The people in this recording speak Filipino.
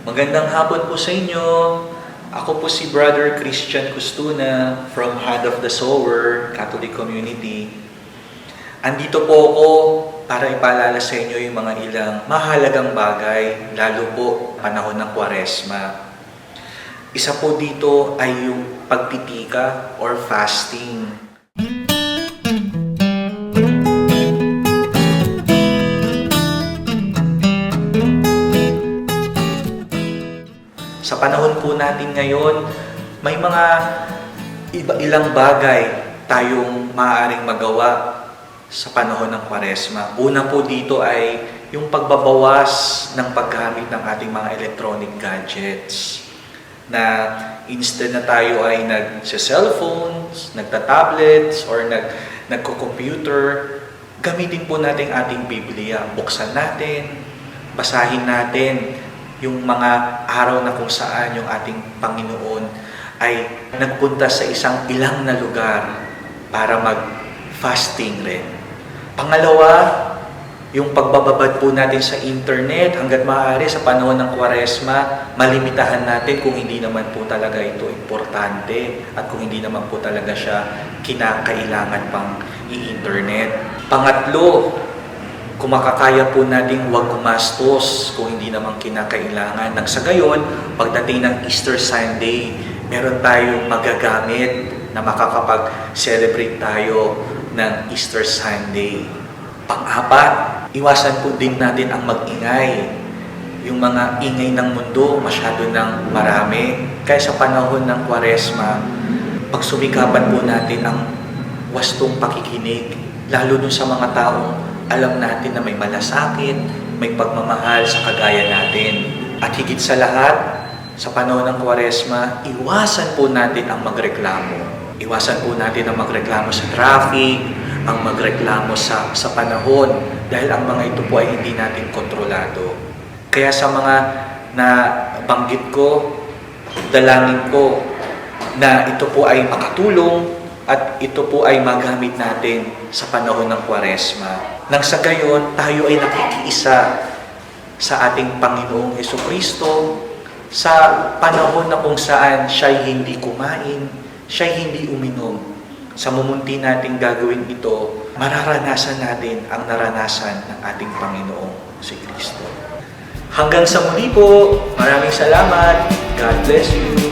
Magandang hapon po sa inyo. Ako po si Brother Christian Custuna from Hand of the Sower Catholic Community. Andito po ako para ipaalala sa inyo yung mga ilang mahalagang bagay, lalo po panahon ng Kwaresma. Isa po dito ay yung pagtitika or fasting. Sa panahon po natin ngayon, may mga iba, ilang bagay tayong maaaring magawa sa panahon ng Kwaresma. Una po dito ay yung pagbabawas ng paggamit ng ating mga electronic gadgets na instead na tayo ay nag-cellphones, nagta-tablets, or nag, nagko-computer, gamitin po natin ating Biblia. Buksan natin, basahin natin yung mga araw na kung saan yung ating Panginoon ay nagpunta sa isang ilang na lugar para mag-fasting rin. Pangalawa, yung pagbababad po natin sa internet hanggat maaari sa panahon ng Kwaresma, malimitahan natin kung hindi naman po talaga ito importante at kung hindi naman po talaga siya kinakailangan pang i-internet. Pangatlo, kung makakaya po nating huwag gumastos kung hindi naman kinakailangan. Nang gayon, pagdating ng Easter Sunday, meron tayong magagamit na makakapag-celebrate tayo ng Easter Sunday. Pang-apat, iwasan po din natin ang mag-ingay. Yung mga ingay ng mundo, masyado ng marami. Kaya sa panahon ng Kwaresma, pagsumikapan po natin ang wastong pakikinig, lalo dun sa mga taong alam natin na may malasakit, may pagmamahal sa kagaya natin. At higit sa lahat, sa panahon ng Kwaresma, iwasan po natin ang magreklamo. Iwasan po natin ang magreklamo sa traffic, ang magreklamo sa, sa panahon, dahil ang mga ito po ay hindi natin kontrolado. Kaya sa mga na banggit ko, dalangin ko na ito po ay makatulong at ito po ay magamit natin sa panahon ng Kwaresma. Nang sa gayon, tayo ay nakikiisa sa ating Panginoong Heso Kristo sa panahon na kung saan siya'y hindi kumain, siya'y hindi uminom. Sa mumunti nating gagawin ito, mararanasan natin ang naranasan ng ating Panginoong si Kristo. Hanggang sa muli po, maraming salamat. God bless you.